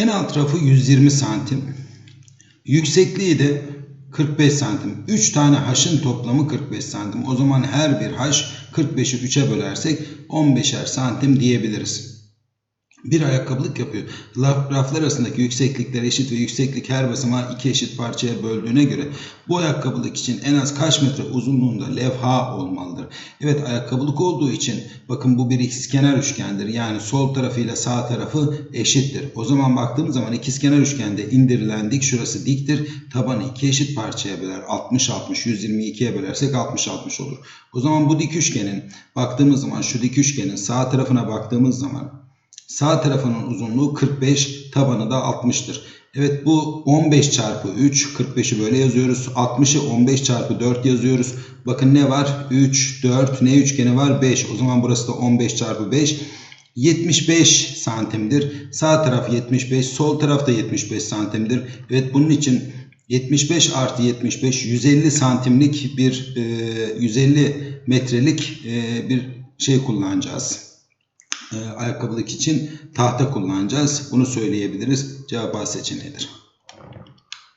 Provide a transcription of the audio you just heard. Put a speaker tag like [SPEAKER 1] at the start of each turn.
[SPEAKER 1] En alt rafı 120 santim. Yüksekliği de 45 santim. 3 tane haşın toplamı 45 santim. O zaman her bir haş 45'i 3'e bölersek 15'er santim diyebiliriz. Bir ayakkabılık yapıyor. Raf- Raflar arasındaki yükseklikler eşit ve yükseklik her basamağı iki eşit parçaya böldüğüne göre bu ayakkabılık için en az kaç metre uzunluğunda levha olmalıdır? Evet ayakkabılık olduğu için bakın bu bir ikizkenar üçgendir. Yani sol tarafıyla sağ tarafı eşittir. O zaman baktığımız zaman ikizkenar üçgende indirilen dik şurası diktir. Tabanı iki eşit parçaya böler. 60 60 122'ye bölersek 60 60 olur. O zaman bu dik üçgenin baktığımız zaman şu dik üçgenin sağ tarafına baktığımız zaman Sağ tarafının uzunluğu 45, tabanı da 60'tır. Evet bu 15 çarpı 3, 45'i böyle yazıyoruz. 60'ı 15 çarpı 4 yazıyoruz. Bakın ne var? 3, 4, ne üçgeni var? 5. O zaman burası da 15 çarpı 5. 75 santimdir. Sağ taraf 75, sol taraf da 75 santimdir. Evet bunun için 75 artı 75 150 santimlik bir e, 150 metrelik e, bir şey kullanacağız ayakkabılık için tahta kullanacağız. Bunu söyleyebiliriz. Cevap A seçeneğidir.